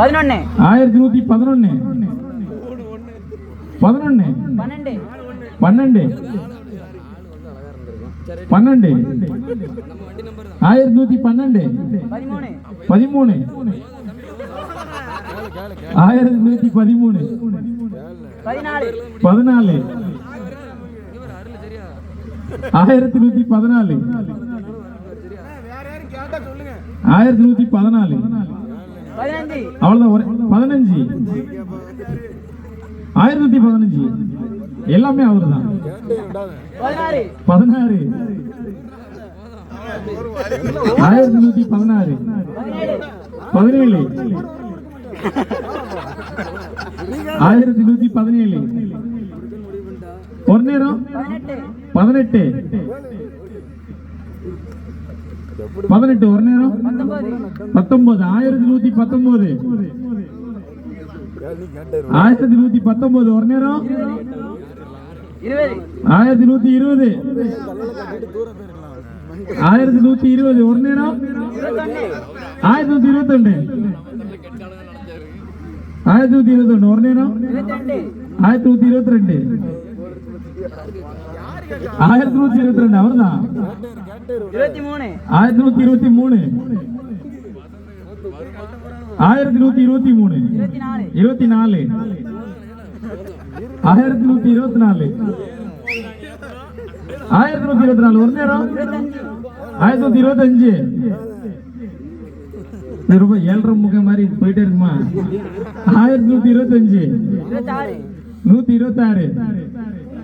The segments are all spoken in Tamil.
பதினொன்னு. ஆயிரத்தி நூத்தி பதினொன்னு. பதினொன்னு பன்னெண்டு. பன்னெண்டு. பன்னெண்டு. ஆயிரத்தி நூத்தி பன்னெண்டு. பதிமூணு. ஆயிரத்தி நூத்தி பதிமூணு. பதினாலு. ஆயிரத்தி நூத்தி பதினாலு. ஆயிரத்தி நூத்தி பதினாலு. அவ்வளவுதான் ஒரே பதினஞ்சு. ஆயிரத்தி பதினஞ்சு. எல்லாமே அவர்தான். பதினாறு. பதினாறு. ஆயிரத்தி நூத்தி பதினாறு. பதினேழு. பதினேழு ஆயிரத்தி நூத்தி பதினேழு. ஒரு நேரம். பதினெட்டு. பதினெட்டு ஒரு நேரம். பத்தொன்பது. ஆயிரத்தி நூத்தி பத்தொன்பது. ஆயிரத்தி நூத்தி பத்தொன்பது ஒரு நேரம். ஆயிரத்தி நூத்தி இருபது. ஆயிரத்தி நூத்தி இருபது ஒரு நேரம். ஆயிரத்தி நூத்தி இருபத்தி ரெண்டு ஆயிரத்தி நூத்தி இருபத்தி ஒண்ணு ஒரு நேரம். ரெண்டு ஆயிரத்தி நூத்தி இருபத்தி ரெண்டு. ஆயிரத்தி நூத்தி இருபத்தி ரெண்டு இருபத்தி மூணு ஆயிரத்தி நூத்தி இருபத்தி மூணு ஆயிரத்தி நூத்தி இருபத்தி மூணு இருபத்தி நாலு ஆயிரத்தி நூத்தி இருபத்தி நாலு ஆயிரத்தி நூத்தி இருபத்தி நாலு ஒரு நேரம் ஆயிரத்தி நூத்தி இருபத்தி அஞ்சு ரொம்ப ஏழரை முகம் மாதிரி போயிட்டே இருக்குமா ஆயிரத்தி நூத்தி இருபத்தி அஞ்சு நூத்தி இருபத்தி ஆறு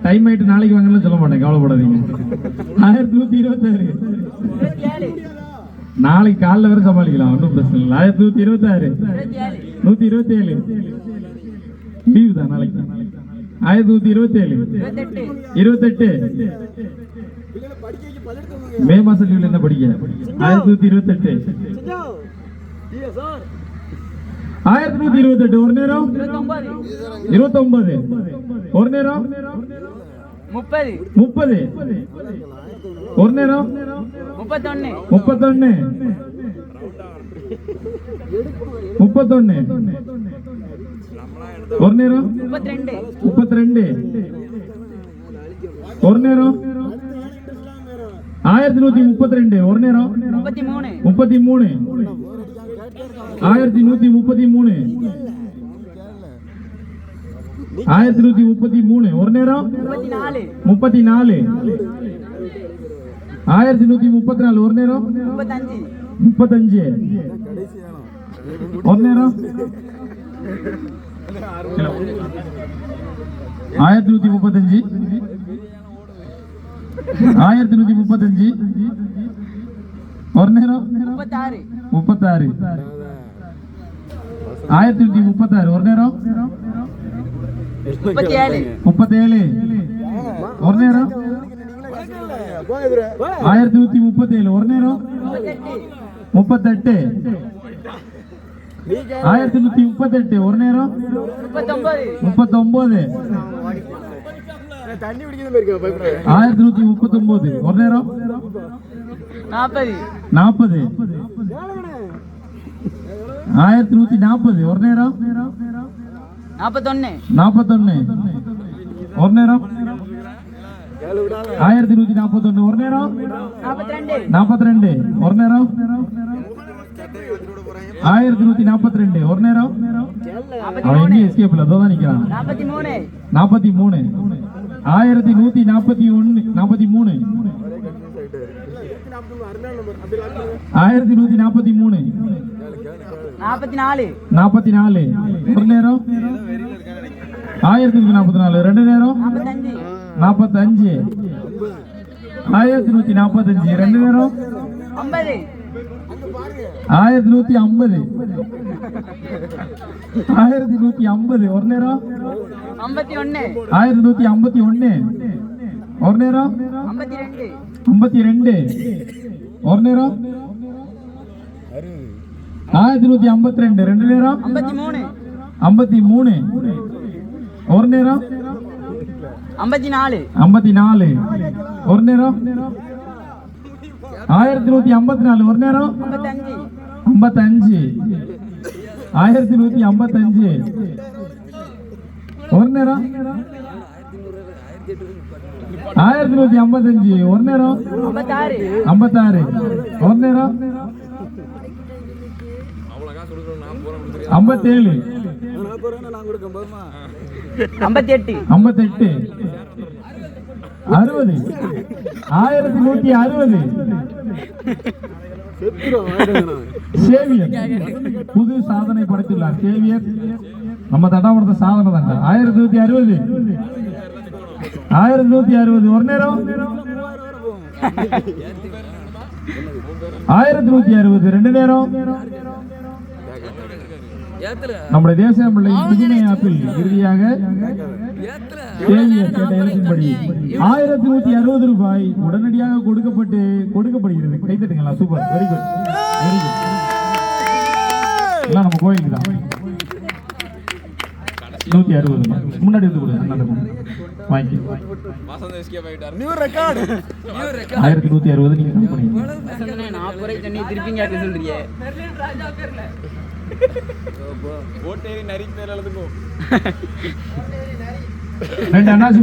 டைம் ஆயிட்டு நாளைக்கு வாங்கலாம் சொல்ல மாட்டேன் கவலைப்படாதீங்க. ஆயிரத்தி நூத்தி இருபத்தாறு. நாளைக்கு காலைல வரை சமாளிக்கலாம் ஒன்றும் பிரச்சனை இல்லை. ஆயிரத்தி நூத்தி இருபத்தாறு. நூத்தி இருபத்தி ஏழு லீவு தான் நாளைக்கு. ஆயிரத்தி நூத்தி இருபத்தி ஏழு இருபத்தெட்டு. மே மாசம் லீவ்ல என்ன படிக்க? ஆயிரத்தி நூத்தி இருபத்தெட்டு. ஆயிரத்தி நூத்தி இருபத்தெட்டு ஒரு நேரம்? இருபத்தொன்பது. ஒரு நேரம் ஒரு நேரம்? முப்பத்தொன்னு முப்பத்தொன்னு முப்பத்தொன்னு ஒரு நேரம் முப்பத்தி ரெண்டு முப்பத்தி ரெண்டு ஒரு நேரம் ஆயிரத்தி நூத்தி முப்பத்தி ரெண்டு ஒரு நேரம் முப்பத்தி மூணு முப்பத்தி மூணு ஆயிரத்தி நூத்தி முப்பத்தி மூணு ஆயிரத்தி நூத்தி முப்பத்தி மூணு. ஒரு நேரம். முப்பத்தி நாலு. ஆயிரத்தி நூத்தி முப்பத்தி நாலு. ஒரு நேரம். முப்பத்தஞ்சு. ஒரு நேரம். ஆயிரத்தி நூத்தி முப்பத்தஞ்சு. ஆயிரத்தி நூத்தி முப்பத்தஞ்சு. ஒரு நேரம். முப்பத்தாறு. ஆயிரத்தி நூத்தி முப்பத்தாறு. ஒரு நேரம். முப்பத்தேழு. ஒரு நேரம். ஆயிரத்தி நூத்தி முப்பத்தேழு. ஒரு நேரம். முப்பத்தெட்டு. ஆயிரத்தி நூத்தி முப்பத்தெட்டு. ஒரு நேரம். முப்பத்தொன்பது ஆயிரத்தி நூத்தி முப்பத்தொன்பது ஒரு நேரம். நாற்பது. ஆயிரத்தி நூத்தி நாற்பது. ஒரு நேரம். நாற்பத்தொன்னு நாற்பத்தொன்னு ஒரு நேரம். ஆயிரத்தி நூத்தி நாற்பத்தொன்னு ஒரு நேரம். நாற்பத்தி ரெண்டு நாற்பத்தி ஒரு நேரம். ஆயிரத்தி நூத்தி நாற்பத்தி ரெண்டு ஒரு நேரம். நாற்பத்தி அவன் மூணு. எங்கேயும் எஸ்கேப் இல்ல. தான் நிக்கிறான். நாற்பத்தி நாற்பத்தி மூணு. ஆயிரத்தி நூத்தி நாற்பத்தி ஒன்னு. நாற்பத்தி மூணு. ஆயிரத்தி நூத்தி நாற்பத்தி மூணு. நாற்பத்தி நாலு. நாற்பத்தி நாலு. ஒரு நேரம். ஆயிரத்தி நூத்தி நாற்பத்தி நாலு. ரெண்டு நேரம். நாற்பத்தஞ்சு ஆயிரத்தி நூத்தி நாற்பத்தஞ்சு ரெண்டு நேரம். ஐம்பது. ஆயிரத்தி நூத்தி ஐம்பது. ஆயிரத்தி நூத்தி ஐம்பது. ஒரு நேரம். ஆயிரத்தி நூத்தி ஐம்பத்தி ஒன்னு ஒரு நேரம். ஐம்பத்தி ரெண்டு ஒரு நேரம் ஆயிரத்தி நூத்தி ஐம்பத்தி ரெண்டு ரெண்டு நேரம் ஐம்பத்தி மூணு ஒரு நேரம் ஐம்பத்தி நாலு ஐம்பத்தி நாலு ஒரு நேரம் ஆயிரத்தி நூத்தி ஐம்பத்தி நாலு ஒரு நேரம் ஐம்பத்தஞ்சு ஆயிரத்தி நூத்தி ஐம்பத்தஞ்சு ஒரு நேரம் ஆயிரத்தி நூத்தி ஐம்பத்தஞ்சு. ஒரு நேரம். ஐம்பத்தாறு. ஒரு நேரம். ஐம்பத்தேழு. ஐம்பத்தி எட்டு ஐம்பத்தெட்டு. அறுபது. ஆயிரத்தி நூத்தி அறுபது. சேவியர். புது சாதனை படைத்துள்ளார். சேவியர். நம்ம தட்டாமடுத்த சாதனை தாங்க ஆயிரத்தி நூத்தி அறுபது. ஆயிரத்தி நூத்தி அறுபது. ஒரு நேரம். ஆயிரத்தி நூத்தி அறுபது. ரெண்டு நேரம். நம்முடைய தேசிய பிள்ளை புதுமை ஆப்பிள் இறுதியாக கேள்வியின்படி ஆயிரத்தி நூத்தி அறுபது ரூபாய் உடனடியாக கொடுக்கப்பட்டு கொடுக்கப்படுகிறது. கைத்தட்டுங்களா super. Very good very good எல்லாம் நம்ம கோயிலுக்கு தான். நூத்தி அறுபது முன்னாடி வந்து கொடுங்க. ஆயிரத்தி நூத்தி அறுபது நீங்க கம்மி பண்ணிக்கங்க நாற்பது ரூபாய் தண்ணி திருப்பி கேட்க சொல்றீங்க ரெண்டு அண்ணாச்சி